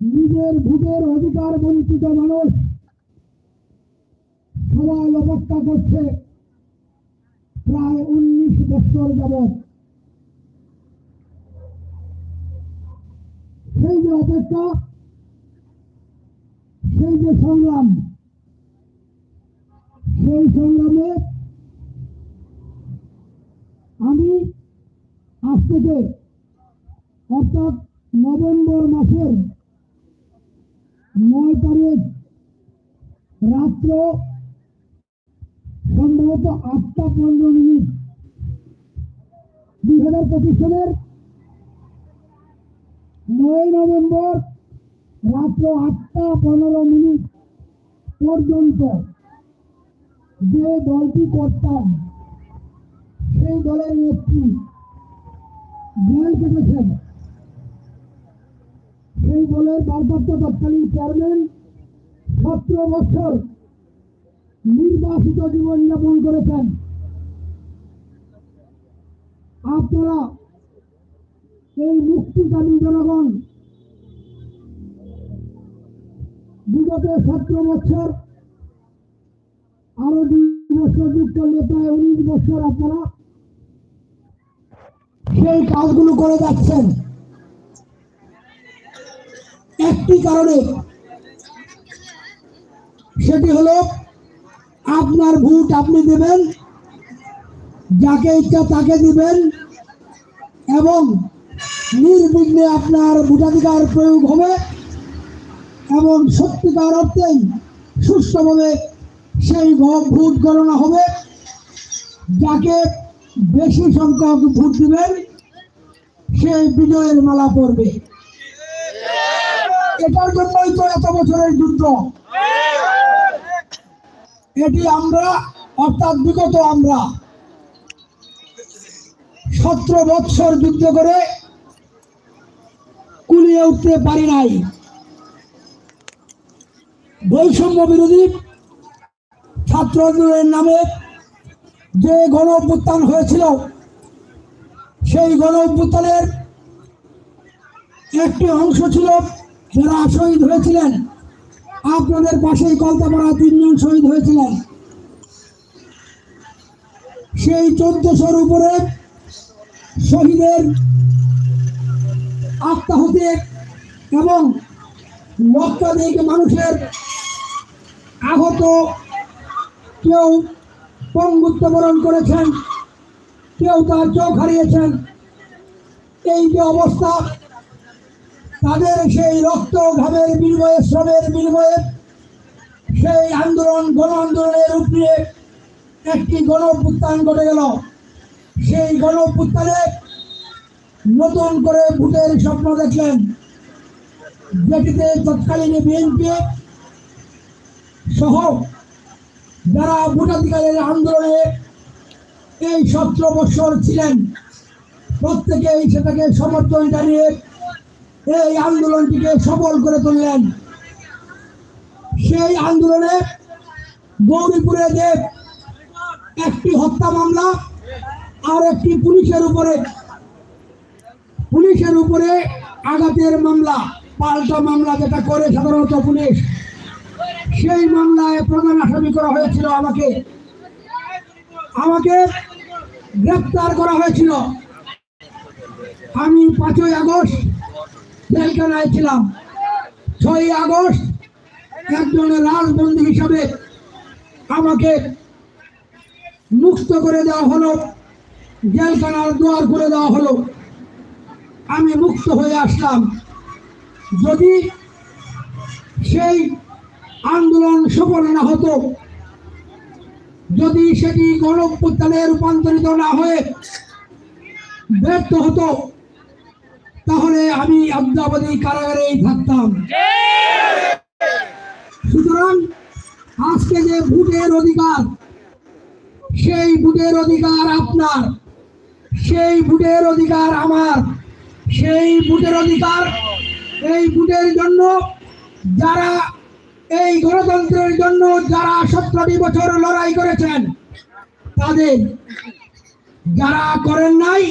নিজের ভোটের অধিকার বঞ্চিত মানুষ সবাই অপেক্ষা করছে। প্রায় উনিশ বছর যাবৎ। সেই যে অপেক্ষা, সেই যে সংগ্রাম, সেই সংগ্রামে আমি আজ থেকে অর্থাৎ নভেম্বর মাসের নয় তারিখ রাত্র সম্ভবত আটটা পনেরো মিনিট দুই হাজার পঁচিশ সালের নয় নভেম্বর রাত্র আটটা পনেরো মিনিট পর্যন্ত যে দলটি করতাম, সেই দলের নেত্রী জেল কেটেছেন। সেই দলের ভারপ্রাপ্ত তৎকালীন চেয়ারম্যান সতেরো বছর নির্বাসিত জীবন যাপন করেছেন। আপনারা এই মুক্তিকামী জনগণ বিগত সতেরো বছর আরও দুই বছর যুক্ত প্রায় উনিশ বছর আপনারা সেই কাজগুলো করে যাচ্ছেন। একটি কারণে। সেটি হলো, আপনার ভোট আপনি দেবেন, যাকে ইচ্ছা তাকে দিবেন, এবং নির্বিঘ্নে আপনার ভোটাধিকার প্রয়োগ হবে, এবং সত্যিকার অর্থেই সুষ্ঠুভাবে সেই ভোট গণনা হবে, যাকে বেশি সংখ্যক ভোট দিবেন, সেই বিজয়ের মালা পড়বে এটার জন্যই তো এত বছরের যুদ্ধ। এটি আমরা, অর্থাৎ বিগত আমরা, সতেরো বৎসর যুদ্ধ করে কুলিয়ে উঠতে পারি নাই। বৈষম্য বিরোধী ছাত্র আন্দোলনের নামে যে গণ অভ্যুত্থান হয়েছিল, সেই গণ অভ্যুত্থানের একটি অংশ ছিল যারা শহীদ হয়েছিলেন, আপনাদের পাশেই কলতাপাড়া তিনজন শহীদ হয়েছিলেন। সেই চোদ্দশোর উপরে শহীদের আত্মাহুতি এবং লক্ষাধিক মানুষের আহত কেউ পঙ্গুত্ব বরণ করেছেন, কেউ তার চোখ হারিয়েছেন। এই যে অবস্থা তাদের সেই রক্ত ঘামের বিনিময়ে, শ্রমের বিনিময়ে সেই আন্দোলন গণ আন্দোলনের উপরে একটি গণ অভ্যুত্থান ঘটে গেল। সেই গণ অভ্যুত্থানে নতুন করে ভোটের স্বপ্ন দেখলেন। যেটিতে তৎকালীন বিএনপি সহ যারা ভোটাধিকারের আন্দোলনে এই সতেরো বছর ছিলেন, প্রত্যেকেই সেটাকে সমর্থন জানিয়ে এই আন্দোলনটিকে সফল করে তুললেন। সেই আন্দোলনে গৌরীপুরে যে একটি হত্যা মামলা আর একটি পুলিশের উপরে পুলিশের উপরে আঘাতের মামলা, পাল্টা মামলা যেটা করে সাধারণত পুলিশ, সেই মামলায় প্রধান আসামি করা হয়েছিল আমাকে। আমাকে গ্রেপ্তার করা হয়েছিল। আমি পাঁচই আগস্ট জেলখানায় ছিলাম। ছয়ই আগস্ট একজন রাজবন্দী হিসাবে আমাকে মুক্ত করে দেওয়া হলো, জেলখানার দুয়ার করে দেওয়া হলো। আমি মুক্ত হয়ে আসলাম। যদি সেই আন্দোলন সফল না হতো, যদি সেটি গণপ্রত্যানে রূপান্তরিত না হয়ে ব্যর্থ হতো তাহলে আমি আবদাবাদী কারাগারেই থাকতাম। সুতরাং আজকে যে ভোটের অধিকার, সেই ভোটের অধিকার আপনার, সেই ভোটের অধিকার আমার, সেই ভোটের অধিকার এই ভোটের জন্য যারা, এই গণতন্ত্রের জন্য যারা সতেরোটি বছর লড়াই করেছেন, তাদের যারা করেন নাই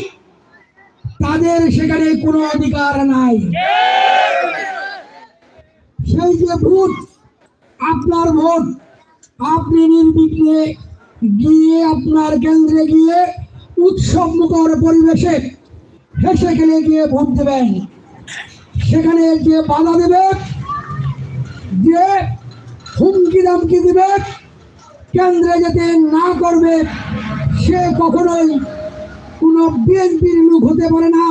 তাদের সেখানে কোনো অধিকার নাই। সেই যে ভোট আপনার ভোট আপনি নির্বিঘ্নে গিয়ে আপনার কেন্দ্রে গিয়ে উৎসব মুখর পরিবেশে হেসে খেলে গিয়ে ভোট দেবেন। সেখানে যে বাধা দেবে, যে হুমকি দামকি দেবে, কেন্দ্রে যেতে না করবে, সে কখনোই কোনো বিএনপির লোক হতে পারে না।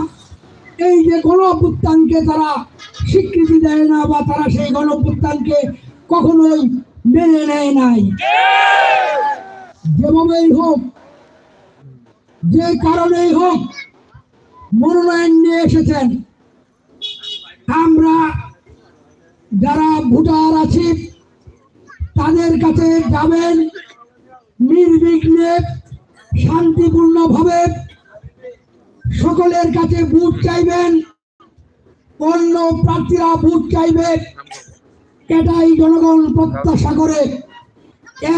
এই যে গণপুত্তানকে তারা স্বীকৃতি দেয় না বা তারা সেই গণপুত্তানকে কখনোই মেনে নেয় নাই। যেভাবেই হোক, যে কারণেই হোক মনোনয়ন নিয়ে এসেছেন। আমরা যারা ভোটার আছি, তাদের কাছে যাবেন নির্বিঘ্নে, শান্তিপূর্ণভাবে সকলের কাছে ভোট চাইবেন। অন্য প্রার্থীরা ভোট চাইবে। এটাই জনগণ প্রত্যাশা করে।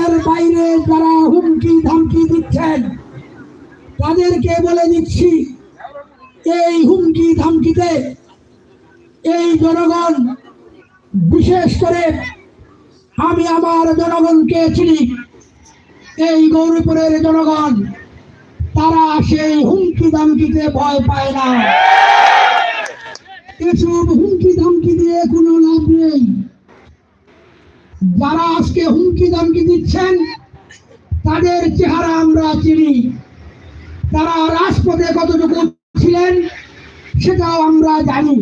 এর বাইরে যারা হুমকি ধামকি দিচ্ছেন, তাদেরকে বলে দিচ্ছি, এই হুমকি ধামকিতে এই জনগণ, বিশেষ করে আমি আমার জনগণকে চিনি, এই গৌরীপুরের জনগণ। তারা সেই হুমকি ধামকিতে ভয় পায় না। এসব হুমকি ধামকি দিয়ে কোনো লাভ নেই। যারা আজকে হুমকি ধামকি দিচ্ছেন, তাদের চেহারা আমরা চিনি। তারা রাজপথে কতটুকু ছিলেন, সেটাও আমরা জানি।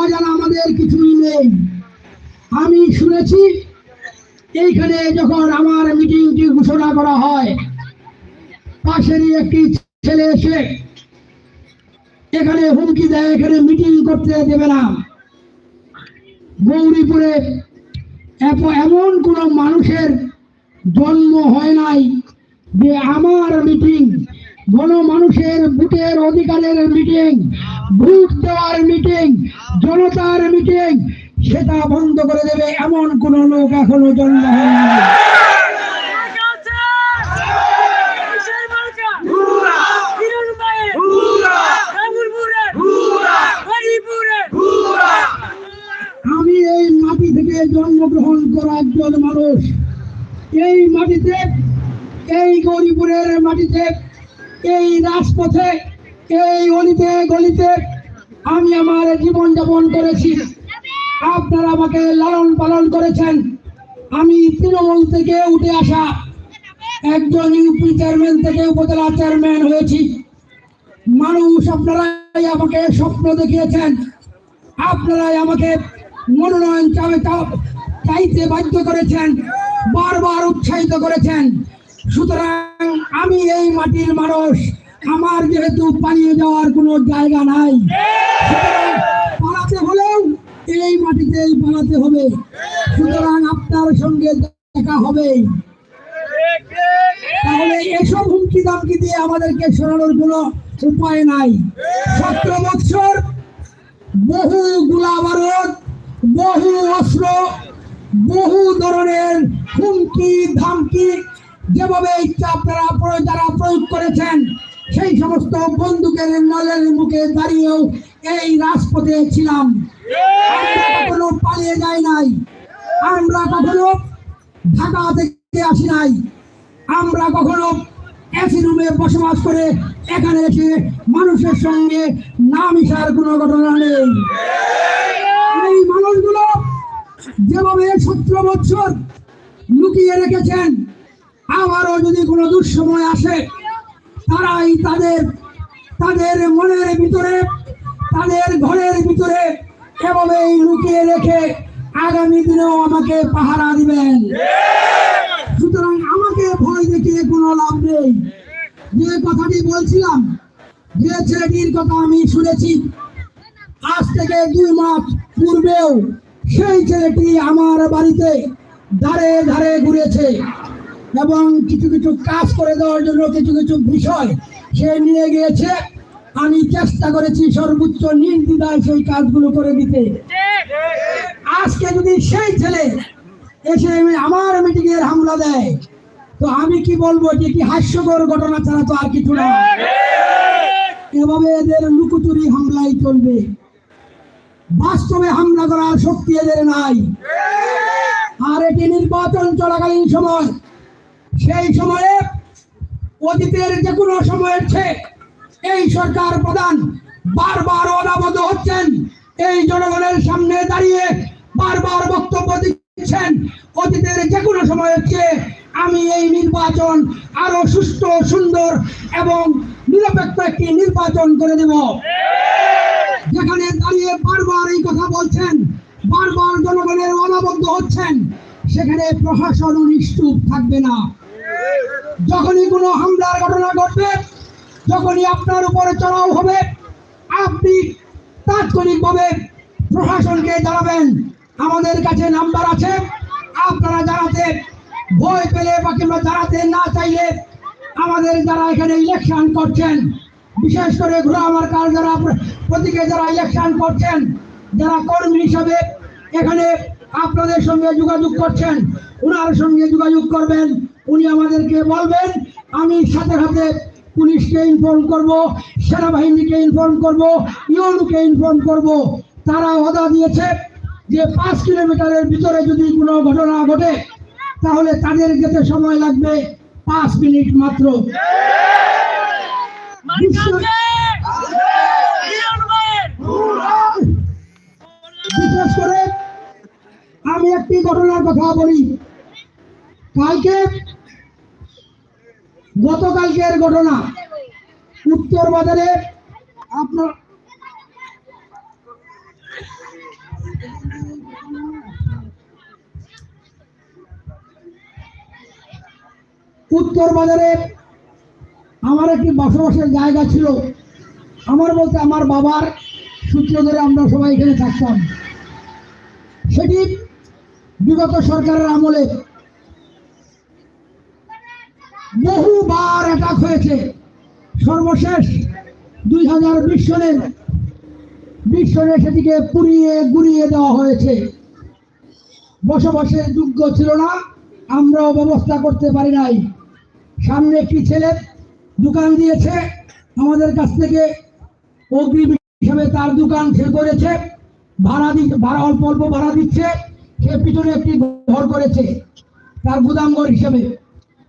অজানা আমাদের কিছুই নেই। আমি শুনেছি, এইখানে যখন আমার মিটিংটি ঘোষণা করা হয় পাশেরই একটি ছেলে এসে এখানে হুমকি দেয়, এখানে মিটিং করতে দেবে না। গৌরীপুরে এমন কোন মানুষের জন্ম হয় নাই যে আমার মিটিং গণমানুষের ভোটের অধিকারের মিটিং, ভোট দেওয়ার মিটিং, জনতার মিটিং, সেটা বন্ধ করে দেবে এমন কোন লোক এখনও জন্ম হয় নাই। এই মাটি থেকে জন্মগ্রহণ করা একজন মানুষ। এই মাটিতে, এই গরিপুরের মাটিতে, এই রাজপথে, এই অলিতে, গলিতে আমি আমার জীবন যাপন করেছি। আপনারা আমাকে লালন পালন করেছেন। আমি তৃণমূল থেকে উঠে আসা একজন ইউপি চেয়ারম্যান থেকে উপজেলা চেয়ারম্যান হয়েছি। মানুষ আপনারাই আমাকে স্বপ্ন দেখিয়েছেন। আপনারাই আমাকে মনোনয়ন চাইতে বাধ্য করেছেন, বারবার উৎসাহিত করেছেন। সুতরাং আমি এই মাটির মানুষ, আমার যেহেতু পালিয়ে যাওয়ার কোনো জায়গা নাই পালাতে হলেও এই মাটিতেই পালাতে হবে। সুতরাং আপনার সঙ্গে দেখা হবে। তাহলে এসব হুমকি দামকি দিয়ে আমাদেরকে সরানোর কোনো উপায় নাই। সতেরো বছর বহু গোলা বারুদ বহু অস্ত্র, বহু ধরনের হুমকি, ধামকি যেভাবে ইচ্ছা আপনারা যারা প্রয়োগ করেছেন, সেই সমস্ত বন্দুকের নলের মুখে দাঁড়িয়েও এই রাজপথে ছিলাম। কখনো পালিয়ে যাই নাই। আমরা কখনো ঢাকা থেকে আসি নাই। আমরা কখনো এসি রুমে বসবাস করে এখানে এসে মানুষের সঙ্গে না মিশার কোনো ঘটনা নেই। এই মানুষগুলো যেভাবে সতেরো বছর লুকিয়ে রেখেছেন, আবারও যদি কোনো দুঃসময় আসে, তারাই তাদের তাদের মনের ভিতরে, তাদের ঘরের ভিতরে এভাবেই লুকিয়ে রেখে আগামী দিনেও আমাকে পাহারা দিবেন। সুতরাং ভয় দেখিয়ে কোনো লাভ নেই। যে কথাটি বলছিলাম, যে ছেলেটির কথা আমি শুনেছি, আজ থেকে দুই মাস পূর্বেও সেই ছেলেটি আমার বাড়িতে ধারে ধারে ঘুরেছে এবং কিছু কিছু কাজ করে দেওয়ার জন্য কিছু কিছু বিষয় সে নিয়ে গিয়েছে। আমি চেষ্টা করেছি সর্বোচ্চ নির্দ্বিধায় সেই কাজগুলো করে দিতে। আজকে যদি সেই ছেলে এসে আমার মিটিং এর হামলা দেয় তো আমি কি বলব যে কি হাস্যকর ঘটনা ছাড়া তো আর কিছু না। এভাবে এদের লুকোচুরি হামলাই চলবে। বাস্তবে হামলা করার শক্তি এদের নাই। আর এটি নির্বাচন চলাকালীন সময়, সেই সময়ে অতীতের যে কোনো সময়ের চেয়ে এই সরকার প্রধান বারবার অনাবদ্ধ হচ্ছেন। এই জনগণের সামনে দাঁড়িয়ে বারবার বক্তব্য দিচ্ছেন। অতীতের যে কোনো সময়ের চেয়ে আমি এই নির্বাচন আরও সুষ্ঠু, সুন্দর এবং নিরপেক্ষ একটি নির্বাচন করে দেব। যেখানে দাঁড়িয়ে বারবার এই কথা বলছেন, বারবার জনগণের অনাবদ্ধ হচ্ছেন, সেখানে প্রশাসন নিশ্চুপ থাকবে না। যখনই কোনো হামলার ঘটনা ঘটবে, যখনই আপনার উপরে চড়াও হবে, আপনি তাৎক্ষণিকভাবে প্রশাসনকে জানাবেন। আমাদের কাছে নাম্বার আছে, আপনারা জানাতে ভয় পেলে বা কিংবা জানাতে না চাইলে আমাদের যারা এখানে ইলেকশন করছেন, বিশেষ করে ঘোরা মার্কার যারা প্রতীকে যারা ইলেকশন করছেন, যারা কর্মী হিসাবে এখানে আপনাদের সঙ্গে যোগাযোগ করছেন ওনার সঙ্গে যোগাযোগ করবেন, উনি আমাদেরকে বলবেন, আমি সাথে সাথে পুলিশকে ইনফর্ম করব, সেনাবাহিনীকে ইনফর্ম করব ইউনুকে ইনফর্ম করব। তারা ওদা দিয়েছে যে পাঁচ কিলোমিটারের ভিতরে যদি কোনো ঘটনা ঘটে তাহলে তাদের যেতে সময় লাগবে পাঁচ মিনিট মাত্র। বিশেষ করে আমি একটি ঘটনার কথা বলি। কালকে গতকালকের ঘটনা। উত্তর বাজারে আপনার উত্তর বাজারে আমার একটি বসবাসের জায়গা ছিল। আমার বলতে আমার বাবার সূত্র ধরে আমরা সবাই এখানে থাকতাম। সেটি বিগত সরকারের আমলে বহুবার অ্যাটাক হয়েছে। সর্বশেষ দুই হাজার বিশ সনের বিশ সনে সেটিকে পুড়িয়ে গুড়িয়ে দেওয়া হয়েছে। বসবাসের যোগ্য ছিল না, আমরাও ব্যবস্থা করতে পারি নাই। সামনে একটি ছেলে দোকান দিয়েছে। আমাদের কাছ থেকে অগ্রিম হিসাবে তার দোকান সে করেছে। ভাড়া দিচ্ছে, ভাড়া, অল্প অল্প ভাড়া দিচ্ছে। সে পিছনে একটি ঘর করেছে, তার গুদামঘর হিসেবে,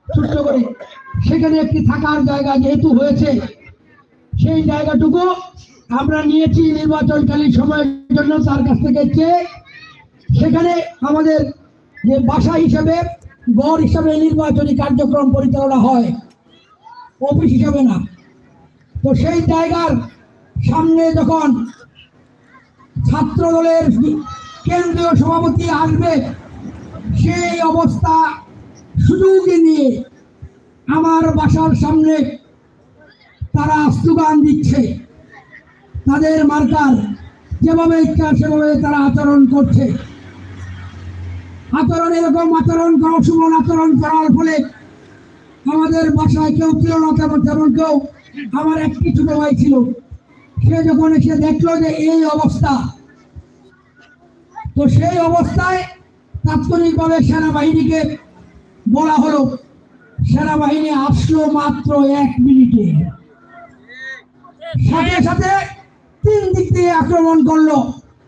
ছোট্ট করে। সেখানে একটি থাকার জায়গা যেহেতু হয়েছে, সেই জায়গাটুকু আমরা নিয়েছি নির্বাচনকালীন সময়ের জন্য তার কাছ থেকে চেয়ে। সেখানে আমাদের যে বাসা হিসেবে গড় হিসাবে নির্বাচনী কার্যক্রম পরিচালনা হয়। অফিস হিসাবে না। তো সেই জায়গার সামনে যখন ছাত্র দলের কেন্দ্রীয় সভাপতি আসবে, সেই অবস্থা সুযোগে নিয়ে আমার বাসার সামনে তারা স্লোগান দিচ্ছে। তাদের মার্কার যেভাবে ইচ্ছা সেভাবে তারা আচরণ করছে। আচরণ এরকম আচরণ করা সুমন আচরণ করার ফলে আমাদের বাসায় কেউ ছিল না, তেমন তেমন কেউ আমার একটি ছোট ভাই ছিল। সে যখন এসে দেখল যে এই অবস্থা, তো সেই অবস্থায় তাৎক্ষণিকভাবে সেনাবাহিনীকে বলা হলো। সেনাবাহিনী আসলো মাত্র এক মিনিটে। সাথে সাথে তিন দিক দিয়ে আক্রমণ করল।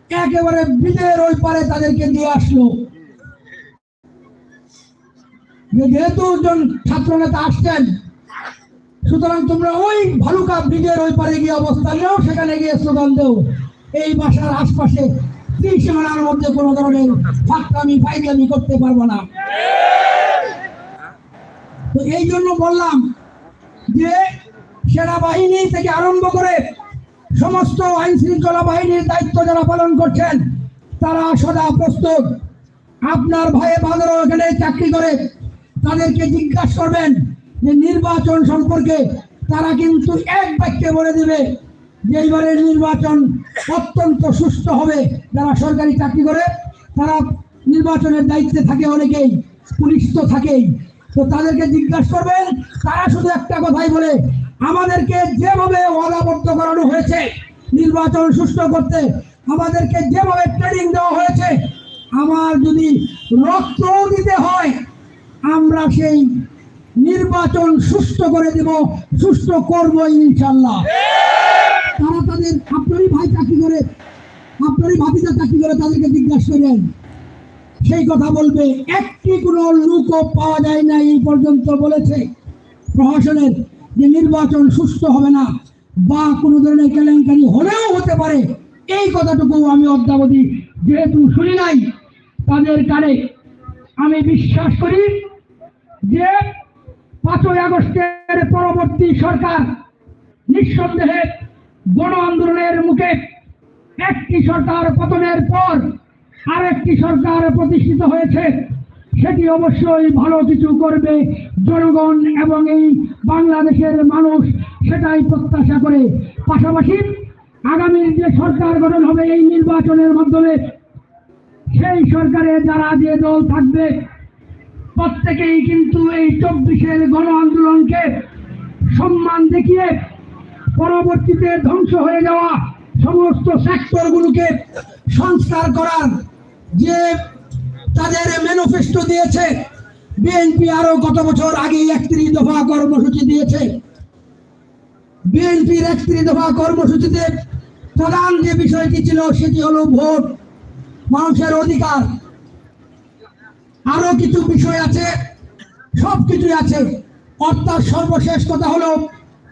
একেবারে ব্রিজের ওই পারে তাদেরকে দিয়ে আসলো। যেহেতু একজন ছাত্র নেতা আসছেন, সুতরাং তোমরা ওই ভালুকা ব্রিজের ওই পারে গিয়ে অবস্থান নেও, সেখানে গিয়ে স্লোগান দেও। এই বাসার আশপাশে ত্রিশ সীমানার মধ্যে কোনো ধরনের ফাঁকরামি ফাইজলামি করতে পারব না। তো এই জন্য বললাম যে সেনাবাহিনী থেকে আরম্ভ করে সমস্ত আইন শৃঙ্খলা বাহিনীর দায়িত্ব যারা পালন করছেন, তারা সদা প্রস্তুত। আপনার ভয়ে বাঁদরও এখানে চাকরি করে তাদেরকে জিজ্ঞাসা করবেন যে নির্বাচন সম্পর্কে তারা কিন্তু এক বাক্যে বলে দেবে যে এইবারের নির্বাচন অত্যন্ত সুস্থ হবে যারা সরকারি চাকরি করে, তারা নির্বাচনের দায়িত্বে থাকে অনেকেই, পুলিশ তো থাকেই। তো তাদেরকে জিজ্ঞাসা করবেন, তারা শুধু একটা কথাই বলে, আমাদেরকে যেভাবে অলাবদ্ধ করানো হয়েছে, নির্বাচন সুষ্ঠু করতে, আমাদেরকে যেভাবে ট্রেনিং দেওয়া হয়েছে, আমার যদি রক্ত দিতে হয় আমরা সেই নির্বাচন সুষ্ঠু করে দেব, সুষ্ঠু করব ইনশাল্লাহ তারা তাদের আপনারই ভাই চাকরি করে, আপনারই ভাতিজা চাকরি করে তাদেরকে জিজ্ঞাসা করেন। সেই কথা বলবে, একটি কোনো লুকও পাওয়া যায় না এই পর্যন্ত বলেছে প্রশাসনের যে নির্বাচন সুস্থ হবে না বা কোনো ধরনের কেলেঙ্কারি হলেও হতে পারে। এই কথাটুকু আমি অদ্যাবধি যেহেতু শুনি নাই, তাদের কানে আমি বিশ্বাস করি যে পাঁচই আগস্টের পরবর্তী সরকার নিঃসন্দেহে গণ আন্দোলনের মুখে একটি সরকার পতনের পর আরেকটি সরকার প্রতিষ্ঠিত হয়েছে, সেটি অবশ্যই ভালো কিছু করবে জনগণ এবং এই বাংলাদেশের মানুষ, সেটাই প্রত্যাশা করে। পাশাপাশি আগামী যে সরকার গঠন হবে এই নির্বাচনের মাধ্যমে, সেই সরকারে যারা যে দল থাকবে প্রত্যেকেই কিন্তু এই চব্বিশের গণ আন্দোলনকে সম্মান দেখিয়ে পরবর্তীতে ধ্বংস হয়ে যাওয়া সমস্ত সেক্টরগুলোকে সংস্কার করার যে তাদের ম্যানিফেস্টো দিয়েছে বিএনপি আরও গত বছর আগে একত্রিশ দফা কর্মসূচি দিয়েছে। বিএনপির একত্রিশ দফা কর্মসূচিতে প্রধান যে বিষয়টি ছিল, সেটি হলো ভোট, মানুষের অধিকার। আরও কিছু বিষয় আছে সব কিছুই আছে। অর্থাৎ সর্বশেষ কথা হলো,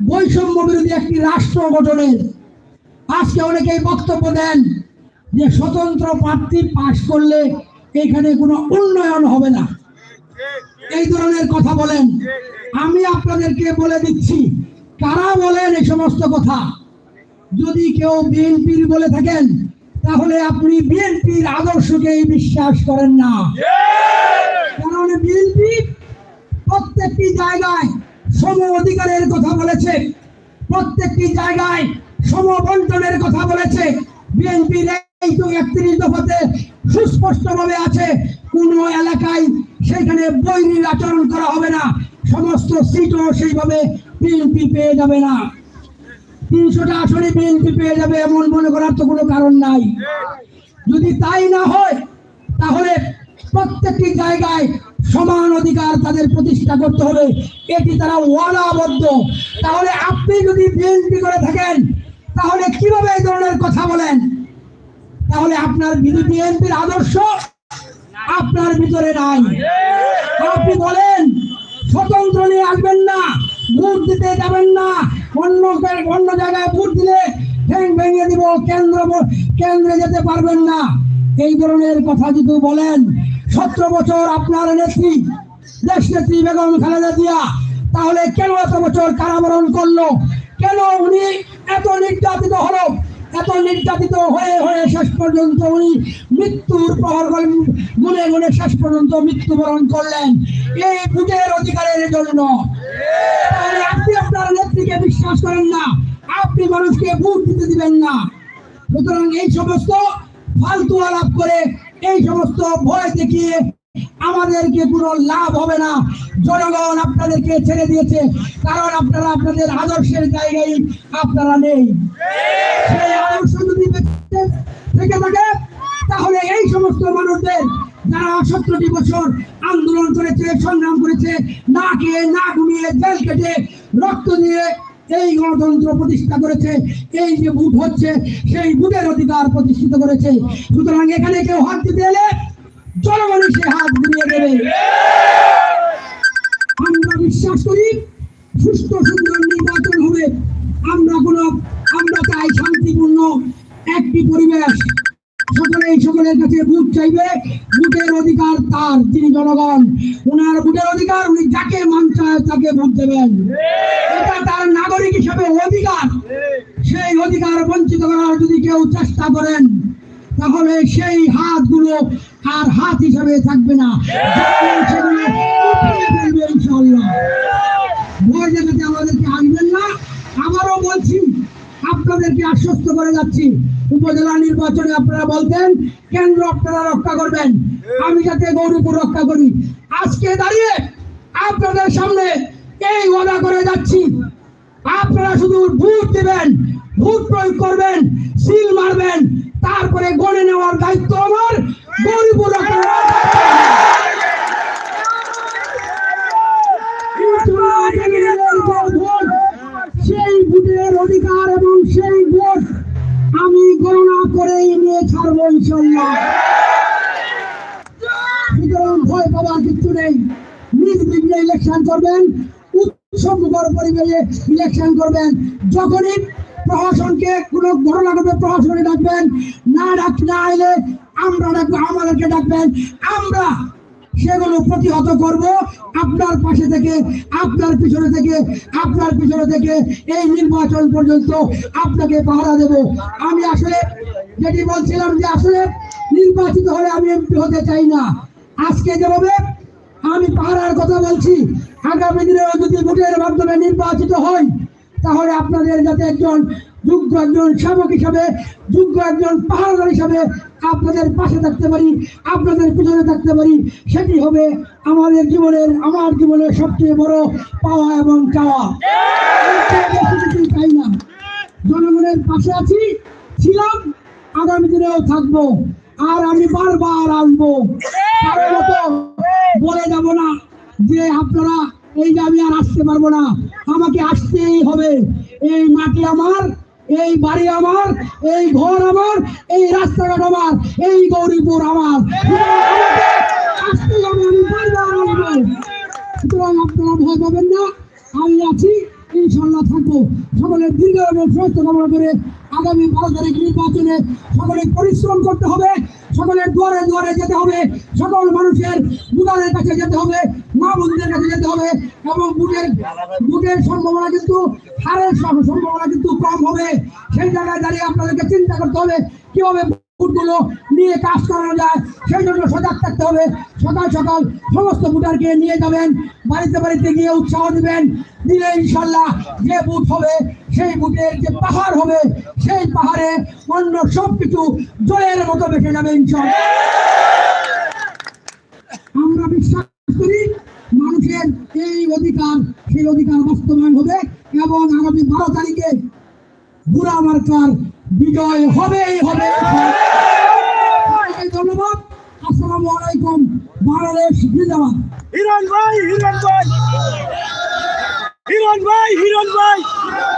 বৈষম্য বিরোধী একটি রাষ্ট্র গঠনের। আজকে অনেকেই বক্তব্য দেন যে স্বতন্ত্র প্রার্থী পাশ করলে এখানে কোনো উন্নয়ন হবে না। এই ধরনের কথা বলেন। আমি আপনাদেরকে বলে দিচ্ছি, কারা বলেন এই সমস্ত কথা? যদি কেউ বিএনপির বলে থাকেন তাহলে আপনি বিএনপির আদর্শকে বিশ্বাস করেন না। কারণ বিএনপি প্রত্যেকটি জায়গায় সম অধিকারের কথা বলেছে। প্রত্যেকটি জায়গায় সমবন্টনের কথা বলেছে। বিএনপির এই তো একত্রিশ দফাতে সুস্পষ্টভাবে আছে কোন এলাকায় সেখানে বৈরীর আচরণ করা হবে না। সমস্ত সিটও সেইভাবে বিএনপি পেয়ে যাবে না। তিনশোটা আসনে বিএনপি পেয়ে যাবে এমন মনে করার তো কোনো কারণ নাই। যদি তাই না হয়, তাহলে প্রত্যেকটি জায়গায় সমান অধিকার তাদের প্রতিষ্ঠা করতে হবে। এটি তারা ওয়াদাবদ্ধ তাহলে আপনি যদি বিএনপি করে থাকেন, তাহলে কীভাবে এই ধরনের কথা বলেন? তাহলে আপনার বিএনপির আদর্শ আপনার ভিতরে নাই। আপনি বলেন, স্বতন্ত্র নিয়ে আসবেন না, ভোট দিতে যাবেন না অন্য অন্য জায়গায় ভোট দিলে ঠ্যাং ভেঙে দিব, কেন্দ্র কেন্দ্রে যেতে পারবেন না। এই ধরনের কথা যদি বলেন, সতেরো বছর আপনার নেত্রী, দেশ নেত্রী বেগম খালেদা জিয়া, তাহলে কেন এত বছর কারাবরণ করল? কেন উনি এত নির্যাতিত হলো? এত নির্যাতিত হয়ে হয়ে শেষ পর্যন্ত উনি মৃত্যুর প্রহর গুনে গুনে শেষ পর্যন্ত মৃত্যুবরণ করলেন। এই ভোটের অধিকারের জন্য তাহলে আপনি আপনার নেত্রীকে বিশ্বাস করেন না। আপনি মানুষকে ভোট দিতে দিবেন না। সুতরাং এই সমস্ত ফালতু আলাপ করে, এই সমস্ত ভয় দেখিয়ে আমাদেরকে কোনো লাভ হবে না। জনগণ আপনাদেরকে ছেড়ে দিয়েছে, কারণ আপনারা আপনাদের আদর্শের জায়গায় আপনারা নেই। সেই আদর্শ যদি থেকে থাকে, তাহলে এই সমস্ত মানুষদের যারা সতেরোটি বছর আন্দোলন করেছে, সংগ্রাম করেছে না খেয়ে না ঘুমিয়ে জেল কেটে রক্ত দিয়ে এই গণতন্ত্র প্রতিষ্ঠা করেছে, এই যে বুথ হচ্ছে, সেই বুথের অধিকার প্রতিষ্ঠিত করেছে। সুতরাং এখানে কেউ হাত দিতে এলে জনগণই সে হাত ঘুরিয়ে দেবে। আমরা বিশ্বাস করি সুস্থ সুন্দর নির্বাচন হবে। আমরা কোনো, আমরা চাই শান্তিপূর্ণ, একটি পরিবেশ। সকলেই সকলের কাছে ভোট চাইবে। ভোটের অধিকার তার যিনি জনগণ। ওনার ভোটের অধিকার উনি যাকে মান চায় তাকে ভোট দেবেন। এটা তার নাগরিক হিসেবে অধিকার। সেই অধিকার বঞ্চিত করার যদি কেউ চেষ্টা করেন, তাহলে সেই হাতগুলো আর হাত হিসাবে থাকবে না। আমাদেরকে আসবেন না। আবারও বলছি, আপনাদেরকে আশ্বস্ত করে যাচ্ছি। উপজেলা নির্বাচনে আপনারা বলতেন, কেন্দ্র আপনারা রক্ষা করবেন। আমি যাতে গৌরীপুর রক্ষা করি। আজকে দাঁড়িয়ে আপনাদের সামনে এই ওয়াদা করে যাচ্ছি। আপনারা শুধু ভোট দেবেন, ভোট প্রয়োগ করবেন, সিল মারবেন, তারপরে গড়ে নেওয়ার দায়িত্ব আমার গৌরীপুর সেই ভোটের অধিকার এবং সেই ভোট ছাড়বো ইনশাল্লাহ সুতরাং ভয় পাওয়ার কিছু নেই। নির্বিঘ্নে ইলেকশন করবেন উৎসবমুখর পরিবেশে ইলেকশন করবেন। যখনই প্রশাসনকে কোনো ঘটনা ঘটবে প্রশাসনে ডাকবেন, না ডাক না এলে আমরা ডাকবো, আমাদেরকে ডাকবেন। আমরা সেগুলো প্রতিহত করব। আপনার পাশে থেকে, আপনার পিছনে থেকে, আপনার পিছনে থেকে এই নির্বাচন পর্যন্ত আপনাকে পাহারা দেব। আমি আসলে যেটি বলছিলাম যে আসলে নির্বাচিত হলে আমি এমপি হতে চাই না। আজকে যেভাবে আমি পাহারার কথা বলছি, আগামী দিনে যদি ভোটের মাধ্যমে নির্বাচিত হই, তাহলে আপনাদের যাতে একজন যোগ্য একজন সেবক হিসাবে, যোগ্য একজন পাহাড়দার হিসাবে আপনাদের পাশে থাকতে পারি, আপনাদের পিছনে থাকতে পারি, সেটি হবে আমাদের জীবনের, আমার জীবনের সবচেয়ে বড় পাওয়া এবং চাওয়া। না? জনগণের পাশে আছি, ছিলাম, আগামী দিনেও থাকব, আর আমি বারবার আসব। বলে যাব না যে আপনারা এই যে আমি আর আসতে পারব না। আমাকে আসতেই হবে। এই মাটি আমার এই বাড়ি আমার, এই ঘর আমার, এই রাস্তাঘাট আমার, এই গৌরীপুর আমার। সুতরাং আপনারা ভয় পাবেন না, আমি আছি ইনশাল্লাহ থাকব। সকলের দীর্ঘ এবং সুস্থ কামনা করে আগামী বারো তারিখ নির্বাচনে সকলে পরিশ্রম করতে হবে। সকলের দুয়ারে দুয়ারে যেতে হবে। সকল মানুষের বুদারের কাছে যেতে হবে, মা বন্ধুদের কাছে যেতে হবে এবং বুটের বুটের সম্ভাবনা কিন্তু হারের সম্ভাবনা কিন্তু কম হবে। সেই জায়গায় দাঁড়িয়ে আপনাদেরকে চিন্তা করতে হবে, কীভাবে ভোটগুলো নিয়ে কাজ করানো যায়, সেই জন্য সজাগ থাকতে হবে। সকাল সকাল সমস্ত ভোটারকে নিয়ে যাবেন, বাড়িতে বাড়িতে গিয়ে উৎসাহ দেবেন। দিলে ইনশাল্লাহ যে বুথ হবে, সেই বুথের যে পাহাড় হবে, সেই পাহাড়ে অন্য সব কিছু জলের মতো বেঁচে যাবে ইনশাল্লাহ। আমরা বিশ্বাস করি মানুষের এই অধিকার, সেই অধিকার বাস্তবায়ন হবে এবং আগামী বারো তারিখে বুড়া মার্কার বিজয় হবেই হবে। ধন্যবাদ। আসসালামু আলাইকুম, বাংলাদেশ জিন্দাবাদ। হিরণ ভাই হিরণ ভাই। হিরণ ভাই হিরণ ভাই।